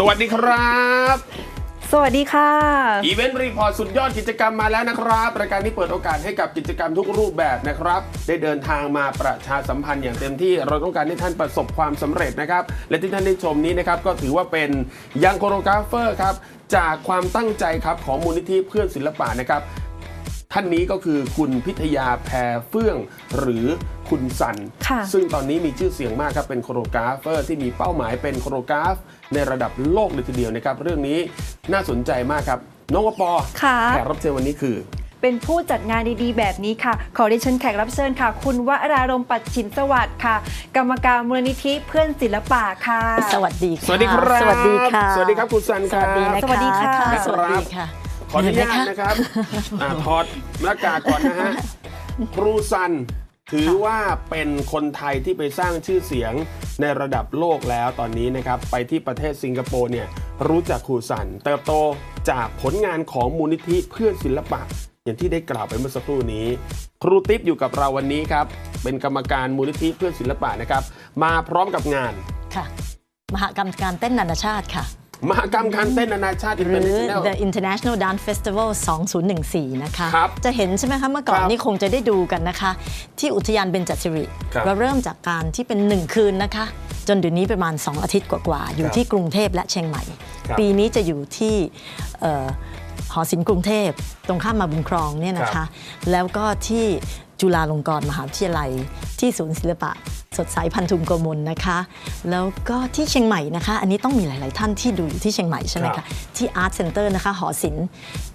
สวัสดีครับสวัสดีค่ะ อีเวนต์รีพอร์ตสุดยอดกิจกรรมมาแล้วนะครับรายการนี้เปิดโอกาสให้กับกิจกรรมทุกรูปแบบนะครับ ได้เดินทางมาประชาสัมพันธ์อย่างเต็มที่เราต้องการให้ท่านประสบความสำเร็จนะครับ และที่ท่านได้ชมนี้นะครับก็ถือว่าเป็นยังโคโรกราฟเฟอร์ครับจากความตั้งใจครับของมูลนิธิเพื่อนศิลปะนะครับ ท่านนี้ก็คือคุณพิทยาแพรเฟื่องหรือคุณสันค่ะซึ่งตอนนี้มีชื่อเสียงมากครับ เป็นโคโรกราฟเฟอร์ที่มีเป้าหมายเป็นโคโรกราฟ ในระดับโลกเลยทีเดียวนะครับ เรื่องนี้น่าสนใจมากครับ น้องวปอค่ะแขกรับเชิญวันนี้คือเป็นผู้จัดงานดีๆ แบบนี้ค่ะ ขอเรียนเชิญแขกรับเชิญค่ะ คุณวรารมณ์ปัจฉินสวัสดิ์ค่ะ กรรมการมูลนิธิเพื่อนศิลปะค่ะ สวัสดีค่ะ สวัสดีครับ สวัสดีค่ะ สวัสดีครับคุณสันสวัสดีครับนะสวัสดีค่ะค่ะ สวัสดีค่ะ ขออนุญาตเห็ไหมนะครับอ่าถอดหน้ากากก่อนนะฮะครูซันถือว่าเป็นคนไทยที่ไปสร้างชื่อเสียงในระดับโลกแล้วตอนนี้นะครับ ไปที่ประเทศสิงคโปร์เนี่ยรู้จักครูซันเติบโตจากผลงานของมูลนิธิเพื่อนศิลปะ อย่างที่ได้กล่าวไปเมื่อสักครู่นี้ ครูติ๊บอยู่กับเราวันนี้ครับ เป็นกรรมการมูลนิธิเพื่อนศิลปะนะครับ มาพร้อมกับงานค่ะ มหกรรมการเต้นนานาชาติค่ะ มหกรรมการเต้นนานาชาติหรือ International The International Dance Festival 2014 นะคะ ครับจะเห็นใช่ไหมคะเมื่อก่อนครับนี่คงจะได้ดูกันนะคะ ที่อุทยานเบญจสิริครับเราเริ่มจากการที่เป็น 1 คืนนะคะ จนเดี๋ยวนี้ประมาณ 2 อาทิตย์กว่าๆ อยู่ครับที่กรุงเทพและเชียงใหม่ ครับปีนี้จะอยู่ที่เอ่อหอศิลป์กรุงเทพตรงข้ามมาบุญครองเนี่ยนะครัคะ บ แล้วก็ที่ จุฬาลงกรณ์มหาวิทยาลัย ที่ศูนย์ศิลปะ สดใสพันธุมโกมลนะคะ แล้วก็ที่เชียงใหม่นะคะ อันนี้ต้องมีหลาย ๆ ท่านที่ดูอยู่ที่เชียงใหม่ใช่ไหมครัคะบที่ Art Center นะคะหอศิลป์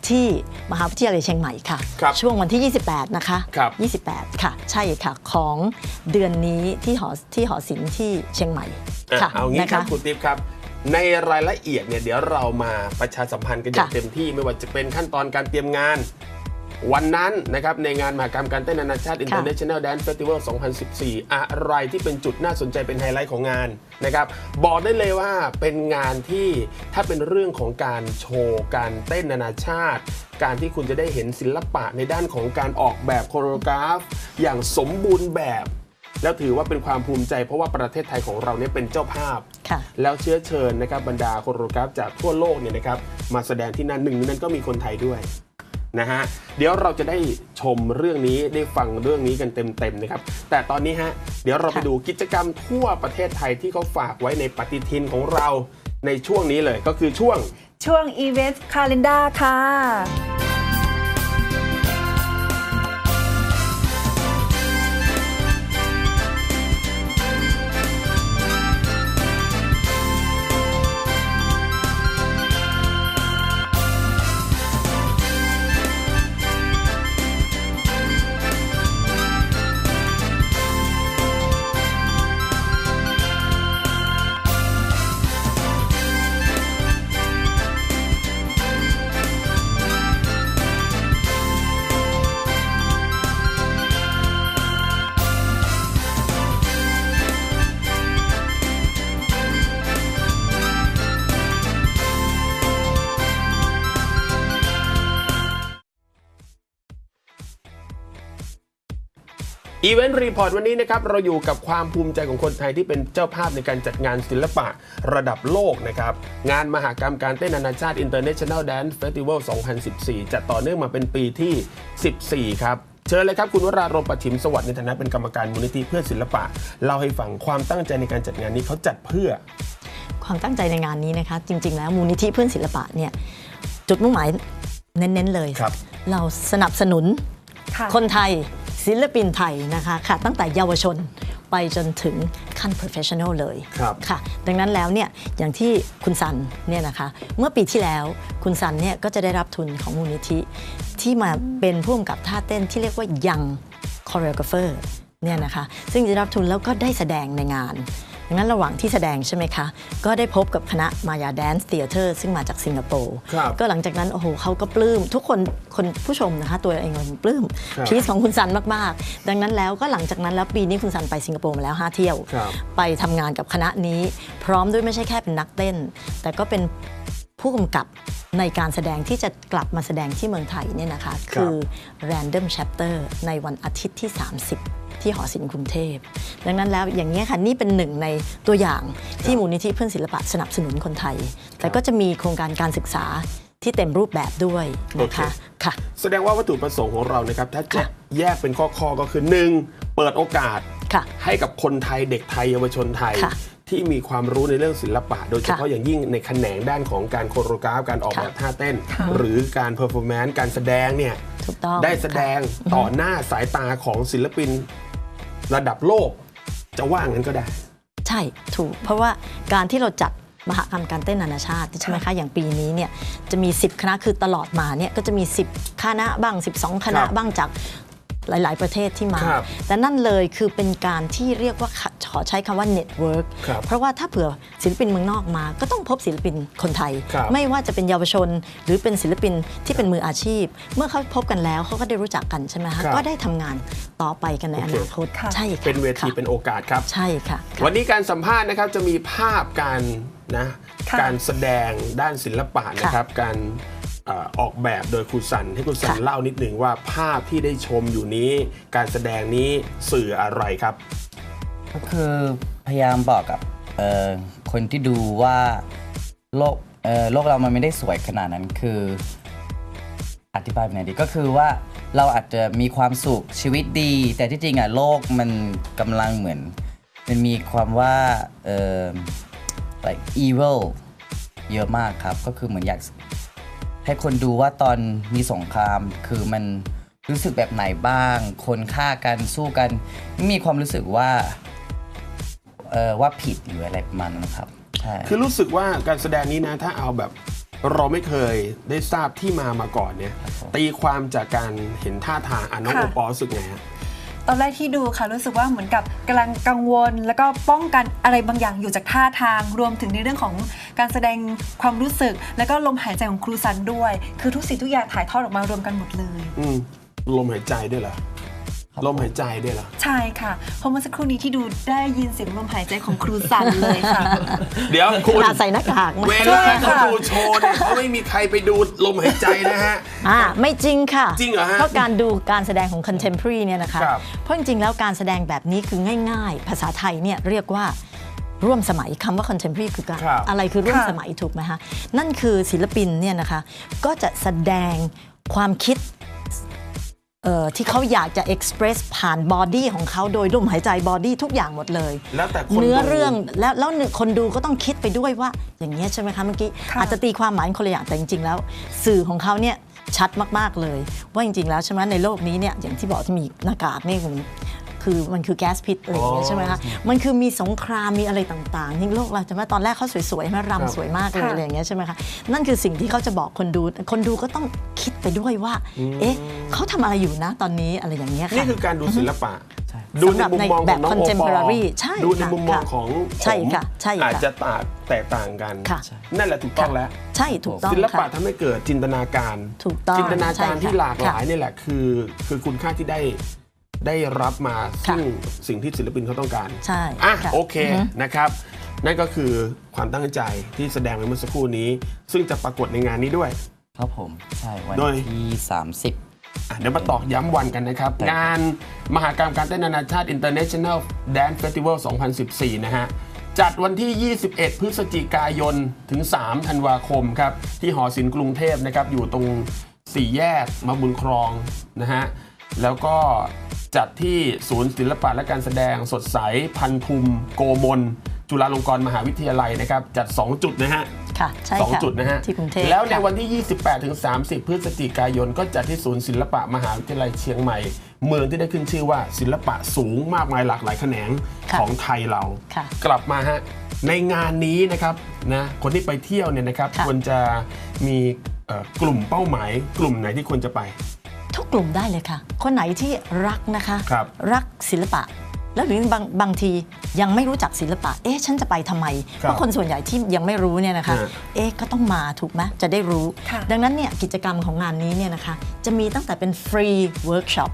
ที่มหาวิทยาลัยเชียงใหม่ค่ะครับช่วงวันที่ 28 นะคะครับ28 ค่ะ ใช่ค่ะของเดือนนี้ที่หอที่หอศิลป์ที่เชียงใหม่อะค่ะเอางี้นะครัคะบคุณติ๊บครับในรายละเอียดเนี่ยเดี๋ยวเรามาประชาสัมพันธ์กันอย่างค่ะเต็มที่ไม่ว่าจะเป็นขั้นตอนการเตรียมงาน วันนั้นนะครับในงานมหกรรมการเต้นนานาชาติ International Dance Festival 2014 อะไรที่เป็นจุดน่าสนใจเป็นไฮไลท์ของงานนะครับบอกได้เลยว่าเป็นงานที่ถ้าเป็นเรื่องของการโชว์การเต้นนานาชาติ การที่คุณจะได้เห็นศิลปะในด้านของการออกแบบโคโรกราฟ อย่างสมบูรณ์แบบแล้วถือว่าเป็นความภูมิใจเพราะว่าประเทศไทยของเราเนี่ยเป็นเจ้าภาพค่ะแล้วเชื้อเชิญนะครับบรรดาโคโรกราฟจากทั่วโลกเนี่ยนะครับมาแสดงที่นั่นหนึ่งในนั้นก็มีคนไทยด้วย นะฮะเดี๋ยวเราจะได้ชมเรื่องนี้ได้ฟังเรื่องนี้กันเต็มๆนะครับ แต่ตอนนี้ฮะเดี๋ยวเราไปค่ะดูกิจกรรมทั่วประเทศไทยที่เขาฝากไว้ในปฏิทินของเราในช่วงนี้เลยก็คือช่วงช่วง Event Calendar ค่ะ อีเวนต์รีพอร์ตวันนี้นะครับเราอยู่กับความภูมิใจของคนไทยที่เป็นเจ้าภาพในการจัดงานศิลปะระดับโลกนะครับงานมหากรรมการเต้นนานาชาติ International Dance Festival 2014 จัดต่อเนื่องมาเป็นปีที่ 14 ครับเชิญเลยครับ คุณวรารมปัชิมสวัสดิ์ในฐานะเป็นกรรมการมูลนิธิเพื่อศิลปะเล่าให้ฟังความตั้งใจในการจัดงานนี้เขาจัดเพื่อ ความตั้งใจในงานนี้นะคะ จริง ๆ แล้วมูลนิธิเพื่อนศิลปะเนี่ยจุดมุ่งหมายเน้นๆเลยครับเราสนับสนุนค่ะคนไทย ศิลปินไทยนะคะค่ะตั้งแต่เยาวชนไปจนถึงขั้น professional เลยครับค่ะ ดังนั้นแล้วเนี่ยอย่างที่คุณซันเนี่ยนะคะเมื่อปีที่แล้วคุณซันเนี่ยก็จะได้รับทุนของมูลนิธิ ที่มาเป็นผู้กำกับท่าเต้นที่เรียกว่า young choreographer เนี่ยนะคะซึ่งจะได้รับทุนแล้วก็ได้แสดงในงานดั งนั้นระหว่างที่แสดงใช่ไหมคะ ก็ได้พบกับคณะมายาแดนซ์เทเตอร์ซึ่งมาจากสิงคโปร์ครับก็หลังจากนั้นโอ้โหเขาก็ปลื้มทุกคนคนผู้ชมนะคะ ตัวเองเลยปลื้มครับพีซของคุณซันมากๆ ดังนั้นแล้วก็หลังจากนั้นแล้วปีนี้คุณซันไปสิงคโปร์มาแล้ว 5 เที่ยวครับไปทำงานกับคณะนี้ พร้อมด้วยไม่ใช่แค่เป็นนักเต้น แต่ก็เป็นผู้กำกับในการแสดงที่จะกลับมาแสดงที่เมืองไทยเนี่ยนะคะ คือ Random Chapter ในวันอาทิตย์ที่ 30 ที่หอศิลป์กรุงเทพ ดังนั้นแล้วอย่างนี้ยค่ะนี่เป็นหนึ่งในตัวอย่างที่มูลนิธิเพื่อนศิลปะสนับสนุนคนไทย แต่ก็จะมีโครงการการศึกษาที่เต็มรูปแบบด้วยนะคะโอเคค่ะแสดงว่าวัตถุประสงค์ของเรานะครับถ้าจะค่ะแยกเป็นข้อๆก็คือ 1. เปิดโอกาสค่ะให้กับคนไทยเด็กไทยเยาวชนไทยค่ะที่มีความรู้ในเรื่องศิลปะ โดยเฉพาะค่ะอย่างยิ่งในแขนงด้านของการโคโรกราฟการออกค่ะแบบท่าเต้น หรือการเพอร์ฟอร์แมนซ์การแสดงเนี่ยถูกต้องได้แสดงค่ะต่อหน้าสายตาของศิลปิน ระดับโลก จะว่างั้นก็ได้ ใช่ถูก เพราะว่าการที่เราจัดมหกรรมการเต้นนานาชาติใช่ไหมคะอย่างปีนี้เนี่ยจะมี 10 คณะคือตลอดมาเนี่ยก็จะมี 10 คณะบ้าง 12 คณะครับบ้างจาก หลาย ๆ ประเทศที่มา ครับแต่นั่นเลยคือเป็นการที่เรียกว่าขอใช้คำว่าเน็ตเวิร์กครับเพราะว่าถ้าเผื่อศิลปินเมืองนอกมา ก็ต้องพบศิลปินคนไทย ครับ ไม่ว่าจะเป็นเยาวชน หรือเป็นศิลปินที่เป็นมืออาชีพ เมื่อเขาพบกันแล้วเขาก็ได้รู้จักกันใช่ไหมครัคะบก็ได้ทำงานต่อไปกันในอนาคตค่ะใช่ค่ะเป็นเวทีค่ะเป็นโอกาสครับ ใช่ค่ะค่ะ วันนี้การสัมภาษณ์นะครับจะมีภาพการนะค่ะการแสดงด้านศิลปะนะครับ การเอ่อออกแบบโดยครูสันให้ครูสันค่ะเล่านิดหนึ่งว่าภาพที่ได้ชมอยู่นี้ การแสดงนี้สื่ออะไรครับ ก็คือพยายามบอกกับเอ่อคนที่ดูว่าโลกเอ่อโลกเรามันไม่ได้สวยขนาดนั้นคือ อธิบายเป็นไงดีก็คือว่าเราอาจจะมีความสุขชีวิตดี แต่ที่จริงอะโลกมันกำลังเหมือน มันมีความว่าเอ่อ like evil เยอะมากครับ ก็คือเหมือนอยาก ให้คนดูว่าตอนมีสงครามคือมันรู้สึกแบบไหนบ้าง คนฆ่ากันสู้กันไม่มีความรู้สึกว่าเออว่าผิดหรืออะไรประมาณนั้นนะครับใช่คือรู้สึกว่าการแสดงนี้นะถ้าเอาแบบเราไม่เคยได้ทราบที่มามาก่อนเนี่ย ตีความจากการเห็นท่าทางอะน้องค่ะโอปอลรู้สึกไงฮะ ตอนแรกที่ดูค่ะรู้สึกว่าเหมือนกับกำลังกังวล แล้วก็ป้องกันอะไรบางอย่างอยู่จากท่าทาง รวมถึงในเรื่องของการแสดงความรู้สึก แล้วก็ลมหายใจของครูซันด้วย คือทุกสิ่งทุกอย่างถ่ายทอดออกมารวมกันหมดเลย อืมลมหายใจด้วยเหรอ ลมหายใจด้วยเหรอ ใช่ค่ะ เพราะเมื่อสักครู่นี้ที่ดูได้ยินเสียงลมหายใจของครูซันเลยค่ะ เดี๋ยวคุณขนาดใส่หน้ากากมาเวลาเขาดูโชว์เนี่ยเขาไม่มีใครไปดูลมหายใจนะฮะ อ่าไม่จริงค่ะ จริงเหรอฮะเพราะการดูการแสดงของ contemporary เนี่ยนะคะครับเพราะจริงๆแล้วการแสดงแบบนี้คือง่าย ๆ ภาษาไทยเนี่ยเรียกว่าร่วมสมัยคำว่า contemporary คือการครับอะไรคือร่วมค่ะสมัยถูกไหมคะนั่นคือศิลปินเนี่ยนะคะก็จะแสดงความคิดเอ่อ ที่เขาอยากจะ express ผ่านบอดี้ของเขาโดยลมหายใจบอดี้ทุกอย่างหมดเลย แล้วแต่คนเนื้อดูเรื่องแล้วแล้วคนดูก็ต้องคิดไปด้วยว่า อย่างเงี้ยใช่ไหมคะเมื่อกี้ค่ะอาจจะตีความหมายคนละอย่างแต่จริงๆแล้ว สื่อของเขาเนี่ยชัดมากๆเลย ว่าจริงๆแล้วใช่ไหมในโลกนี้เนี่ยอย่างที่บอกที่มีหน้ากากนี่มัน คือมันคือแก๊สพิษอะไรอย่างเงี้ยใช่ไหมคะมันคือมีสงครามมีอะไรต่างๆนี่โลกเราใช่ไหมตอนแรกเขาสวยๆใช่ไหมครับรำสวยมากเลยค่ะอะไรอย่างเงี้ยใช่ไหมคะนั่นคือสิ่งที่เขาจะบอกคนดูคนดูก็ต้องคิดไปด้วยว่า เอ๊ะเขาทำอะไรอยู่นะตอนนี้อะไรอย่างเงี้ยค่ะนี่คือการดูศิลปะดูในมุมมองของน้องโอปอสำหรับในแบบ contemporary ใช่ดูในค่ะมุมมองของใช่ค่ะผมใช่ค่ะอาจจะต่างแตกต่างกันค่ะนั่นแหละถูกต้องแล้ว ใช่ถูกต้องศิลปะค่ะทำให้เกิดจินตนาการ ถูกต้องจินตนาการใช่ค่ะที่หลากหลายค่ะนี่แหละคือ คือคุณค่าที่ได้ ได้รับมาค่ะซึ่งสิ่งที่ศิลปินเขาต้องการ ใช่อะค่ะโอเคอือฮึนะครับ นั่นก็คือความตั้งใจที่แสดงไปเมื่อสักครู่นี้ ซึ่งจะปรากฏในงานนี้ด้วย ครับผม ใช่ วันโดยที่ 30อะเดี๋ยวมาตอกย้ำวันกันนะครับ งานมหากรรมการเต้นนานาชาติ International Dance Festival 2014 นะฮะ จัดวันที่ 21 พฤศจิกายนถึง 3 ธันวาคมครับ ที่หอศิลป์กรุงเทพนะครับ อยู่ตรงสี่แยกมาบุญครองนะฮะ แล้วก็ จัดที่ศูนย์ศิลปะและการแสดงสดใสพันธุมโกมล จุฬาลงกรณ์มหาวิทยาลัยนะครับ จัด 2 จุดนะฮะค่ะใช่สองค่ะจุดนะฮะ ที่กรุงเทพแล้วในค่ะวันที่ 28 ถึง 30 พฤศจิกายน ก็จัดที่ศูนย์ศิลปะมหาวิทยาลัยเชียงใหม่ เมืองที่ได้ขึ้นชื่อว่าศิลปะสูงมากมายหลากหลายแขนงค่ะของไทยเรา ค่ะ กลับมาฮะ ในงานนี้นะครับนะคนที่ไปเที่ยวเนี่ยนะครับ ค่ะ ควรจะมีเอ่อกลุ่มเป้าหมาย กลุ่มไหนที่ควรจะไป ทุกกลุ่มได้เลยค่ะ คนไหนที่รักนะคะครับรักศิลปะ แล้วหรือบางบางทียังไม่รู้จักศิลปะ เอ๊ะฉันจะไปทำไมครับเพราะคนส่วนใหญ่ที่ยังไม่รู้เนี่ยนะคะฮะเอ๊ะก็ต้องมาถูกไหมจะได้รู้ค่ะดังนั้นเนี่ยกิจกรรมของงานนี้เนี่ยนะคะ จะมีตั้งแต่เป็นฟรีเวิร์กช็อป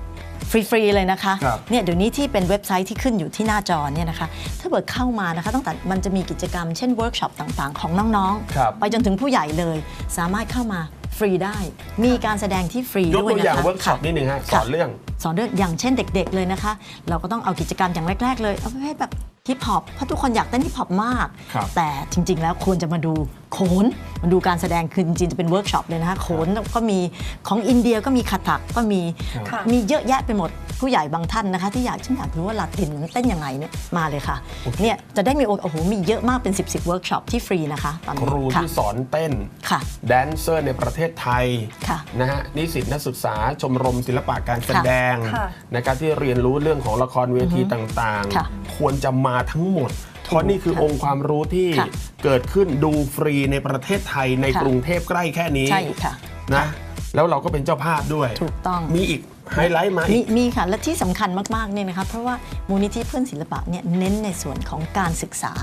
ฟรี ๆ เลยนะคะครับเนี่ยเดี๋ยวนี้ที่เป็นเว็บไซต์ที่ขึ้นอยู่ที่หน้าจอเนี่ยนะคะ ถ้าเกิดเข้ามานะคะตั้งแต่มันจะมีกิจกรรมเช่นเวิร์กช็อปต่างๆ ของน้องครับๆไปจนถึงผู้ใหญ่เลย สามารถเข้ามา ฟรีได้ มีการแสดงที่ฟรียกด้วยตัวนะคะอย่างเวิร์กช็อปค่ะนิดนึงฮะสค่ะอนเรื่อง สอนเรื่องอย่างเช่นเด็ก ๆ เลยนะคะ เราก็ต้องเอากิจกรรมอย่างแรก ๆ เลยเอาประเภทแบบฮิปฮอปเพราะทุกคนอยากเต้นฮิปฮอปมาก ครับ แต่จริง ๆ แล้วควรจะมาดูโขนมาดูการแสดงคือจริงๆจะเป็นเวิร์กช็อปเลยนะคะโขนก็มีของอินเดียก็มีคาถักก็มีค่ะ มีเยอะแยะไปหมด ผู้ใหญ่บางท่านนะคะ ที่อยากฉันอยากรู้ว่าลาตินมันเต้นยังไงเนี่ยมาเลยค่ะเนี่ยจะได้มีโอกาสโอ้โหมีเยอะมากเป็น 10บสเวิร์กช็อปที่ฟรีนะคะตอนคนี้รูค่ะที่สอนเต้นค่ะแดนเซอร์ในประเทศไทยค่ะนะฮะนิสิตนักศึกษาชมรมศิลปะการแสดงค่ะนะครับที่เรียนรู้เรื่องของละครเวทีต่างค่ะๆควรจะมาทั้งหมดเพราะนี่คือค่ะองค์ความรู้ที่ค่ะเกิดขึ้นดูฟรีในประเทศไทยในค่ะกรุงเทพใกล้แค่นี้ใช่ค่ะนะแล้วเราก็เป็นเจ้าภาพด้วยถูกต้องมีอีก ไฮไลท์มามีอีกมีค่ะ และที่สำคัญมากๆเนี่ยนะคะเพราะว่ามูลนิธิเพื่อนศิลปะเนี่ยเน้นในส่วนของการศึกษา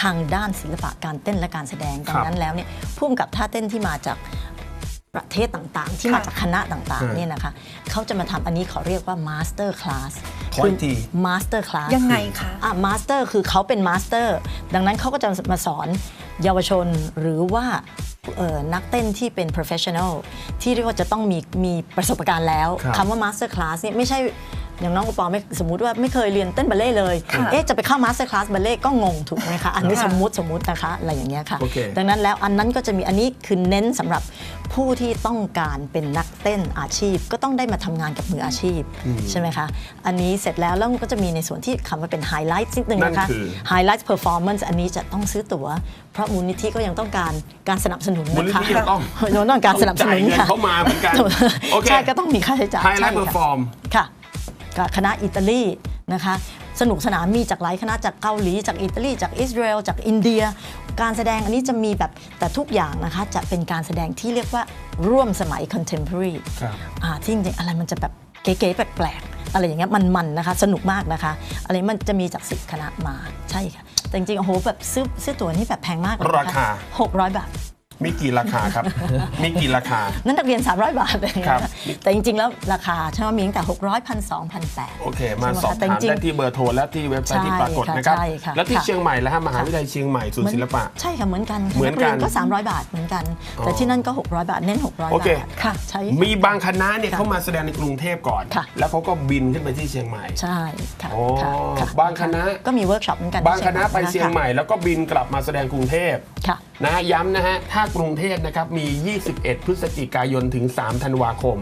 ทางด้านศิลปะการเต้นและการแสดงดังนั้นแล้วเนี่ยพุ่มกับท่าเต้นที่มาจาก ประเทศต่างๆ ที่มาจากคณะต่างค่ะๆเนี่ยนะคะเขาจะมาทำอันนี้เขาเรียกว่ามาสเตอร์คลาสขออีกทีมาสเตอร์คลาสยังไงคะอะมาสเตอร์คือเขาเป็นมาสเตอร์ดังนั้นเขาก็จะมาสอนเยาวชนหรือว่าเอ่อนักเต้นที่เป็น professional ที่เรียกว่าจะต้องมีมีประสบการณ์แล้วครับคำว่า master class เนี่ยไม่ใช่ อย่างน้องกระปอไม่สมมุติว่าไม่เคยเรียนเต้นบัลเล่ต์เลยค่ะเอ๊ะจะไปเข้า master class บัลเล่ต์ก็งงถูกไหมคะ อันนี้ค่ะสมมุติสมมุตินะคะ อะไรอย่างเงี้ยค่ะ โอเค ดังนั้นแล้วอันนั้นก็จะมีอันนี้คือเน้นสำหรับผู้ที่ต้องการเป็นนักเต้นอาชีพ ก็ต้องได้มาทำงานกับมืออาชีพใช่ไหมคะ อันนี้เสร็จแล้วแล้วมันก็จะมีในส่วนที่คำว่าเป็นไฮไลท์นิดนึงนะคะนั่นคือ ไฮไลท์ performance อันนี้จะต้องซื้อตั๋ว เพราะมูลนิธิก็ยังต้องการการสนับสนุนมูลนินะคะธิยังต้องยังต้องการสนับสนุนจ่ายเงินค่ะ เข้ามาเหมือนกัน โอเค ใช่ก็ต้องมีค่าใช้จ่ายไฮไลท์ใช่เพอค่ะร์ฟอร์ม ค่ะ กับคณะอิตาลีนะคะสนุกสนานมีจากหลายคณะจากเกาหลีจากอิตาลีจากอิสราเอลจากอินเดีย การแสดงอันนี้จะมีแบบแต่ทุกอย่างนะคะจะเป็นการแสดงที่เรียกว่าร่วมสมัย contemporary ครับอ่าที่จริงๆอะไรมันจะแบบเก๋ๆแปลกๆอะไรอย่างเงี้ยมันๆนะคะสนุกมากนะคะ อะไรมันจะมีจากสิบคณะมาใช่ค่ะ แต่จริงๆโอ้โหแบบซื้อซื้อตั๋วนี่แบบแพงมากเลยนะะราคา600 บาท มีกี่ราคาครับ มีกี่ราคา นั่นนักเรียน 300 บาทอะไรอย่างเงี้ครัยบแต่จริง ๆ แล้วราคาใช่ไหมมีตั้งแต่600 1 2 0 0 1,800โอเค มาใช่ไหสอบคะแต่ถามจริงได้ที่เบอร์โทรและที่เว็บไซต์ที่ใช่ปรากฏค่ะนะครับใช่ค่ะแล้วที่ค่ะเชียงใหม่แล้วฮะมหาวิทยาลัยเชียงใหม่ศูนย์ศิลปะ ใช่ค่ะ เหมือนกันเหมือนกันรียก็ 300 บาทเหมือนกัน แต่ที่นั่นก็ 600 บาท เน้น 600โอบาเคทค่ะใช้มีบางคณะเนี่ยค่ะเขามาแสดงในกรุงเทพก่อนค่ะแล้วเขาก็บินขึ้นไปที่เชียงใหม่ ใช่ค่ะโอ้ค่ะค่ะบางคณะก็มีเวิร์กช็อปเหมือนกัน บางคณะไปที่เชียงใหม่แล้วก็บินกลับมาแสดงกรุงเทพค่ะ นะฮะย้ำนะฮะถ้ากรุงเทพนะครับมี 21 พฤศจิกายนถึง 3 ธันวาคม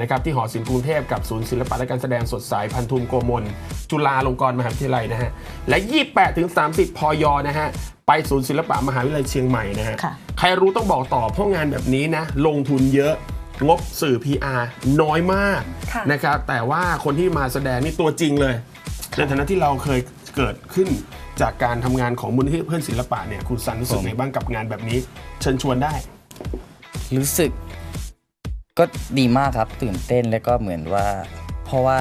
นะครับที่หอศิลป์กรุงเทพกับศูนย์ศิลปะและการแสดงสดใสพันธุมโกมล จุฬาลงกรณ์มหาวิทยาลัยนะฮะและ 28ถึง30 พยนะฮะไปศูนย์ศิลปะมหาวิทยาลัยเชียงใหม่นะฮะค่ะใครรู้ต้องบอกต่อเพราะงานแบบนี้นะลงทุนเยอะงบสื่อ PR น้อยมากค่ะนะครับแต่ว่าคนที่มาแสดงนี่ตัวจริงเลย ในฐานะที่เราเคยเกิดขึ้น จากการทำงานของมูลนิธิเพื่อนศิลปะเนี่ยคุณสันรู้สึกผมไงบ้างกับงานแบบนี้ เชิญชวนได้ รู้สึกก็ดีมากครับตื่นเต้นแล้วก็เหมือนว่า เพราะว่า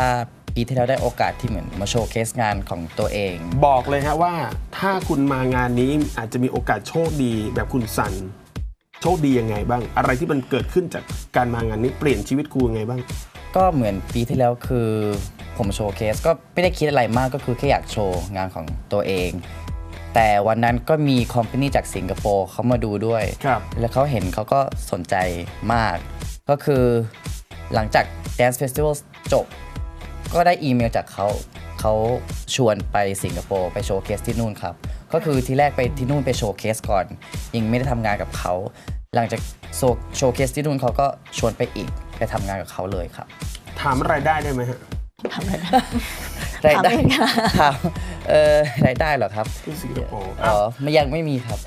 ปีที่แล้วได้โอกาสที่เหมือนมาโชว์เคสงานของตัวเอง บอกเลยฮะว่าถ้าคุณมางานนี้อาจจะมีโอกาสโชคดีแบบคุณสัน โชคดียังไงบ้าง อะไรที่มันเกิดขึ้นจากการมางานนี้เปลี่ยนชีวิตครูยังไงบ้าง ก็เหมือนปีที่แล้วคือ ผมโชว์เคสก็ไม่ได้คิดอะไรมากก็คือแค่อยากโชว์งานของตัวเอง แต่วันนั้นก็มีคอมพานีจากสิงคโปร์เขามาดูด้วยครับแล้วเขาเห็นเขาก็สนใจมาก ก็คือหลังจาก Dance Festival จบ ก็ได้อีเมลจากเขาเขาชวนไปสิงคโปร์ไปโชว์เคสที่นู่นครับ ก็คือที่แรกไปที่นู่นไปโชว์เคสก่อน ยังไม่ได้ทำงานกับเขาหลังจากโชว์โชว์เคสที่นู่นเขาก็ชวนไปอีกไปทำงานกับเขาเลยครับ ถามรายได้ได้ไหมฮะ ทำอะไรได้รายได้ถามเองค่ะครับเออรายได้เหรอครับที่สิงคโปร์อ๋อไม่ยังไม่มีครับ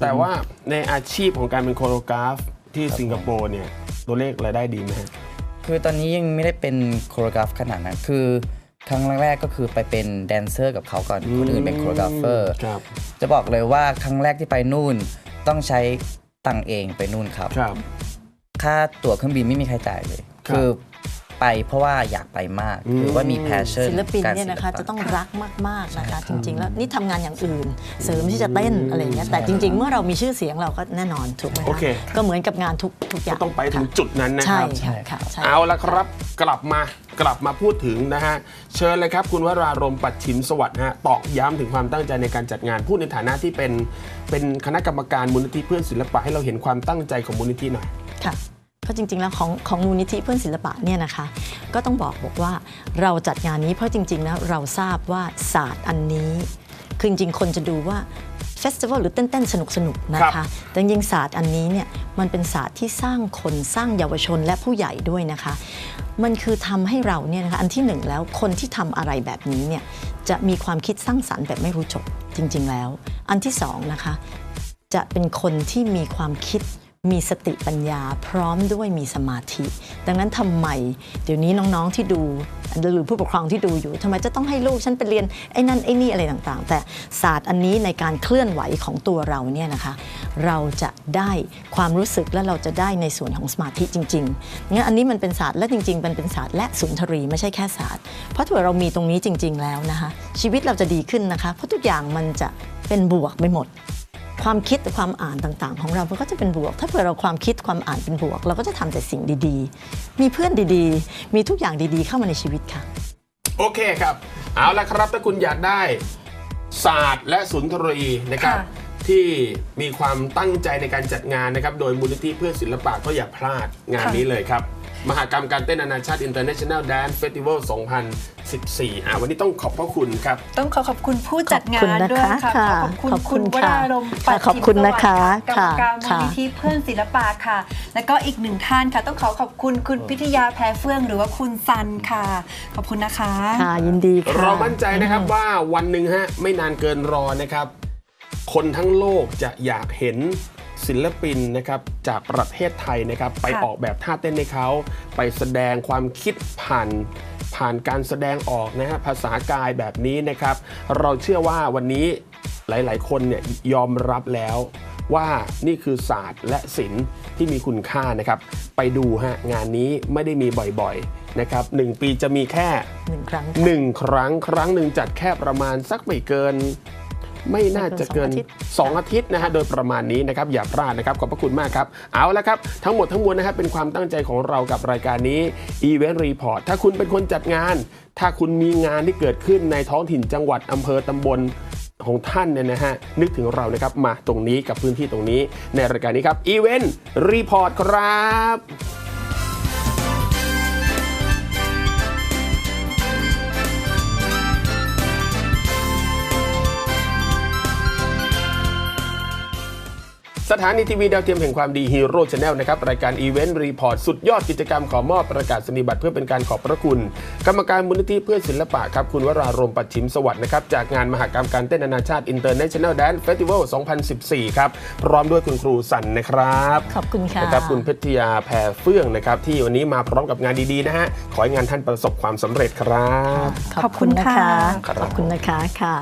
แต่ว่าในอาชีพของการเป็นโคโรกราฟที่สิงคโปร์เนี่ยตัวเลขรายได้ดีไหมฮะคือตอนนี้ยังไม่ได้เป็นโคโรกราฟขนาดนั้นคือครั้งแรกๆก็คือไปเป็นแดนเซอร์กับเขาก่อนคนอื่นเป็นโคโรกราฟเฟอร์ครับจะบอกเลยว่าครั้งแรกที่ไปนู่นต้องใช้ตังค์เองไปนู่นครับ ครับ ค่าตั๋วเครื่องบินไม่มีใครจ่ายเลยครับคือ ไปเพราะว่าอยากไปมากอืมคือว่ามี passion ศิลปินเนี่ยการนะคะศิลปจะต้องรักมากๆนะคะ จริง ๆ แล้วนี่ทำงานอย่างอื่น เสริมที่จะเต้นอะไรอย่างเงี้ยแต่จริง ๆ เมื่อเรามีชื่อเสียงเราก็แน่นอนถูกไหมะโอเคก็เหมือนกับงานทุกทุกอย่างต้องไปถึงค่ะจุดนั้นนะคใช่รับค่ะค่ะใช่เอาละครับกลับมากลับมาพูดถึงนะฮะ เชิญเลยครับคุณวรารมณ์ปัดชิมสวัสดิ์ฮะตอกย้ำถึงความตั้งใจในการจัดงานพูดในฐานะที่เป็นเป็นคณะกรรมการมูลนิธิเพื่อนศิลปะให้เราเห็นความตั้งใจของมูลนิธิหน่อยค่ะ ก็จริง ๆ แล้วของของมูลนิธิเพื่อนศิลปะเนี่ยนะคะ ก็ต้องบอกบอกว่าเราจัดงานนี้เพราะจริงๆแล้วเราทราบว่าศาสตร์อันนี้ คือจริงๆคนจะดูว่าเฟสติวัลหรือเต้นๆ สนุกๆนะครัคะบแต่จริงๆศาสตร์อันนี้เนี่ยมันเป็นศาสตร์ที่สร้างคนสร้างเยาวชนและผู้ใหญ่ด้วยนะคะ มันคือทำให้เราเนี่ยนะคะอันที่หนึ่งแล้วคนที่ทำอะไรแบบนี้เนี่ยจะมีความคิดสร้างสรรค์แบบไม่รู้จบจริง ๆ แล้ว อันที่สองนะคะ จะเป็นคนที่มีความคิด มีสติปัญญาพร้อมด้วยมีสมาธิ ดังนั้นทำไม เดี๋ยวนี้น้องๆที่ดูหรือผู้ปกครองที่ดูอยู่ทำไมจะต้องให้ลูกฉันไปเรียนไอ้นั่นไอ้นี่อะไรต่างๆ แต่ศาสตร์อันนี้ในการเคลื่อนไหวของตัวเราเนี่ยนะคะเราจะได้ความรู้สึกและเราจะได้ในส่วนของสมาธิจริงๆงั้นอันนี้มันเป็นศาสตร์และจริงๆมันเป็นศาสตร์และสุนทรีไม่ใช่แค่ศาสตร์ เพราะถ้าเรามีตรงนี้จริง ๆ แล้วนะคะชีวิตเราจะดีขึ้นนะคะ เพราะทุกอย่างมันจะเป็นบวกไปหมด ความคิดหรือความอ่านต่างๆ ของเรามันก็จะเป็นบวก ถ้าเผื่อเราความคิดความอ่านเป็นบวก เราก็จะทำแต่สิ่งดีๆ มีเพื่อนดีๆ มีทุกอย่างดีๆ เข้ามาในชีวิตค่ะ โอเคครับ เอาละครับถ้าคุณอยากได้ศาสตร์และสุนทรีนะครับค่ะที่มีความตั้งใจในการจัดงานนะครับ โดยมูลนิธิเพื่อศิลปะก็อย่าพลาดงานนี้เลยครับ มหากรรมการเต้นนานาชาติ International Dance Festival 2014 อ่าวันนี้ต้องขอบพระคุณครับ ต้องขอขอบคุณผู้จัดงาขอบคุณนนะคะด้วยค่ะค่ะ ขอบคุณขอบคุคุณณวค่ะรารมณ์ค่ะปัดขอบคุณนะคะกรรมการมูค่ะลนิธิเพื่อนศิลปะค่ะ แล้วก็อีกหนึ่งท่านค่ะ ต้องขอขอบคุณคุณพิทยาแพรเฟื่องหรือว่าคุณซันค่ะ ขอบคุณนะคะค่ะยินดีค่ะเรามั่นใจนะครับว่าวันหนึ่งฮะไม่นานเกินรอนะครับ คนทั้งโลกจะอยากเห็น ศิลปินนะครับจากประเทศไทยนะครับ ไปค่ะออกแบบท่าเต้นให้เขา ไปแสดงความคิดผ่านผ่านการแสดงออกนะฮะภาษากายแบบนี้นะครับ เราเชื่อว่าวันนี้หลาย ๆ คนเนี่ยยอมรับแล้วว่านี่คือศาสตร์และศิลป์ที่มีคุณค่านะครับ ไปดูฮะงานนี้ไม่ได้มีบ่อยๆนะครับหนึ่งปีจะมีแค่หนึ่งครั้งหนึ่งครั้งครั้งหนึ่งจัดแค่ประมาณสักไม่เกิน ไม่น่าจะเกินไม่เกิน 2 อาทิตย์นะฮะโดยประมาณนี้นะครับอย่าพลาดนะครับขอบพระคุณมากครับ เอาละครับ ทั้งหมดทั้งมวลนะครับเป็นความตั้งใจของเรากับรายการนี้ Event Report ถ้าคุณเป็นคนจัดงาน ถ้าคุณมีงานที่เกิดขึ้นในท้องถิ่นจังหวัดอำเภอตำบลของท่านเนี่ยนะฮะนึกถึงเรานะครับมาตรงนี้กับพื้นที่ตรงนี้ในรายการนี้ครับ Event Report ครับ สถานีทีวีดาวเทียมแห่งความดีฮีโร่ชาแนลนะครับรายการอีเวนต์รีพอร์ตสุดยอดกิจกรรมขอมอบประกาศนียบัตรเพื่อเป็นการขอบพระคุณ กรรมการมูลนิธิเพื่อศิลปะครับคุณวรารมณ์ปัดชิมสวัสดิ์นะครับจากงานมหกรรมการเต้นนานาชาติ International Dance Festival 2014 ครับพร้อมด้วยคุณครูสันนะครับขอบคุณค่ะนะครับคุณเพชรยาแพรเฟื่องนะครับที่วันนี้มาพร้อมกับงานดีๆนะฮะขอให้งานท่านประสบความสำเร็จครับ ขอบคุณนะคะครับขอบคุณนะคะค่ะ